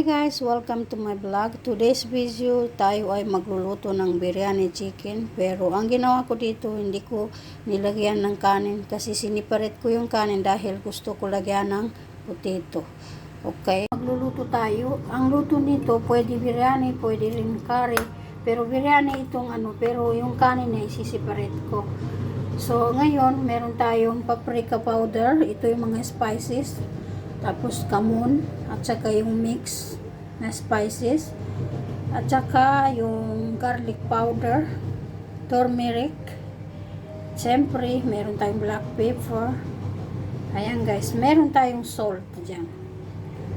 Hi guys! Welcome to my vlog. Today's video, tayo ay magluluto ng biryani chicken. Pero ang ginawa ko dito, hindi ko nilagyan ng kanin kasi siniparet ko yung kanin dahil gusto ko lagyan ng potato. Okay? Magluluto tayo. Ang luto nito, pwede biryani, pwede rin curry. Pero biryani itong ano, pero yung kanin ay sisiparet ko. So, ngayon, meron tayong paprika powder. Ito yung mga spices. Tapos kamon at saka yung mix na spices at saka yung garlic powder, turmeric. Siyempre, meron tayong black pepper. Ayan guys, meron tayong salt dyan.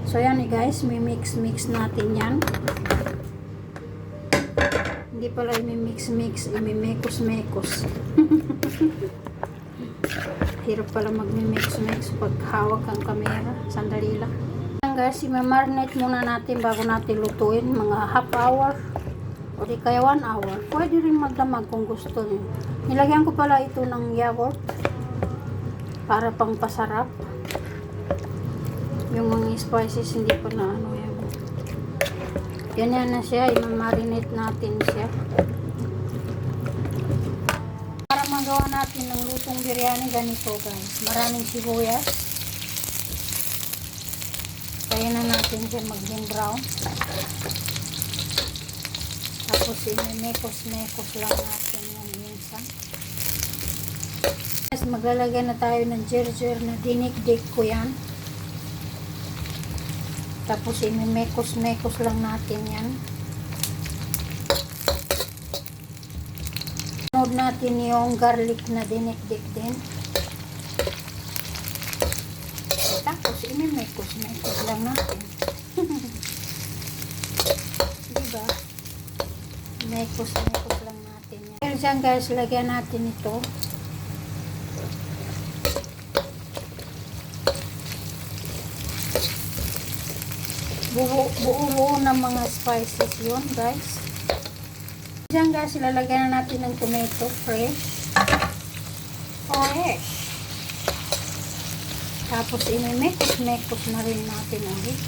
So yan eh guys, may mix-mix natin yan. Hindi pala imi-mix-mix, imi-mekos-mekos. Hirap pala mag-mix-mix pag hawak ang kamera. Sandali lang. Ayan guys, i-marinate muna natin bago natin lutuin. Mga half hour o di kaya one hour. Pwede rin magdamag kung gusto niyo. Nilagyan ko pala ito ng yogurt para pang pasarap. Yung mga spices hindi pa na ano yan. Ganyan na siya. I-marinate natin siya magawa natin ng lutong biryani ganito guys. Maraming sibuyas. Kaya na natin siya maging brown. Tapos mekos-mekos lang natin yung minsan. Guys maglalagay na tayo ng gerger na dinikdik ko yan. Tapos mekos-mekos lang natin yan Sunod natin yung garlic na dinikdik din. Tapos, imimekos-mekos lang natin. diba? Mekos-mekos lang natin yan. Dyan guys, lagyan natin ito. Buo, buo ng mga spices yun guys. Diyan guys, ilalagay na natin ng tomato fresh. Fresh. Tapos imimekos-mekos na rin natin ulit.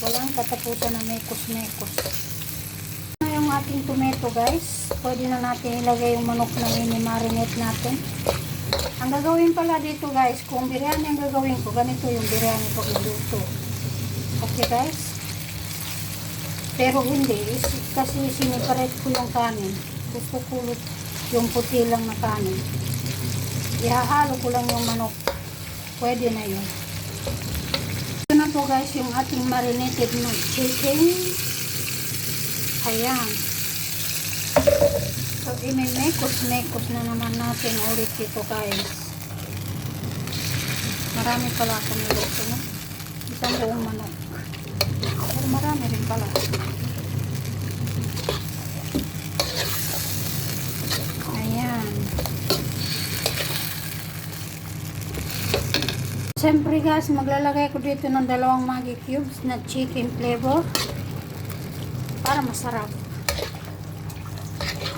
Walang katapusan na mekos-mekos. Na yung ating tomato guys, pwede na natin ilagay yung manok na mini-marinate natin. Ang gagawin pala dito guys, kung biryani ang gagawin ko, ganito yung biryani pag luto. Okay guys? Pero hindi, kasi siniparet ko yung kanin. Gusto ko yung puti lang na kanin. Ihahalo ko lang yung manok. Pwede na yun. Ito na po guys yung ating marinated na chicken. Ayan. So, imimekos-mekos na naman natin ulit ito guys. Marami pala akong niluto, no? Isang buong manok. Pero marami rin pala. Ayan. Siyempre guys, maglalagay ko dito ng dalawang Maggi cubes na chicken flavor para masarap.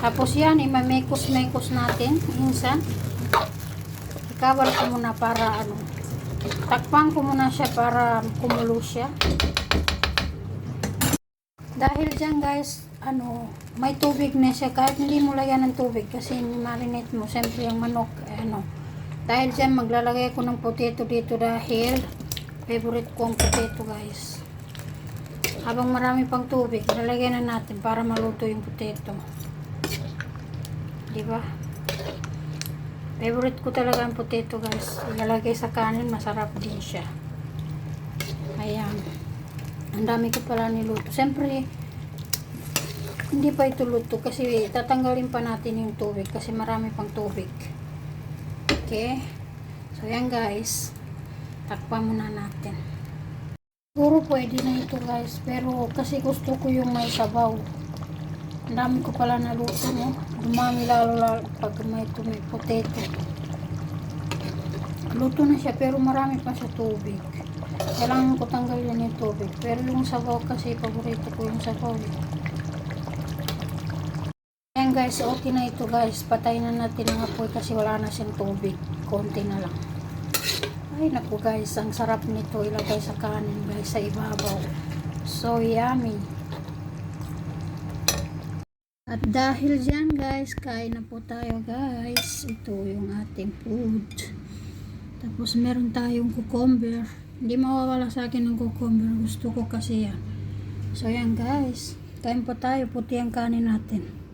Tapos yan, imamekos-mekos natin. Minsan, ikawal ko muna para ano, takpan ko muna siya para kumulo siya. Dahil dyan guys, ano, may tubig na siya. Kahit hindi mo lagyan ng tubig kasi marinate mo, siyempre yung manok, eh, ano. Dahil dyan, maglalagay ko ng potato dito dahil favorite ko ang potato guys. Habang marami pang tubig, lalagyan na natin para maluto yung potato. Diba? Favorite ko talaga ang potato guys. Ilalagay sa kanin, masarap din siya. Ayan. Ang dami ko pala niluto. Siyempre, hindi pa ito luto kasi tatanggalin pa natin yung tubig kasi marami pang tubig. Okay? So, yan guys. Takpan muna natin. Siguro pwede na ito guys. Pero kasi gusto ko yung may sabaw. Ang dami ko pala naluto no. Dumami lalo lalo pag may tumi potato. Luto na siya pero marami pa sa tubig. Kailangan ko tanggalin yung tubig. Pero yung sabaw kasi, paborito ko yung sabaw. eh. Guys, okay na ito guys. Patay na natin ang apoy kasi wala na siyang tubig. Konti na lang. Ay, naku guys, ang sarap nito ilagay sa kanin guys, sa ibabaw. So yummy. At dahil dyan guys, kain na po tayo guys. Ito yung ating food. Tapos meron tayong cucumber. Hindi mawawala sa akin ng cucumber. Gusto ko kasi yan. So yan guys, kain po tayo. Puti ang kanin natin.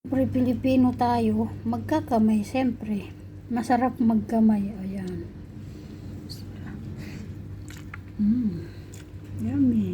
Siyempre Pilipino tayo, magkakamay siyempre. Masarap magkamay. Ayan. Mm. Yummy.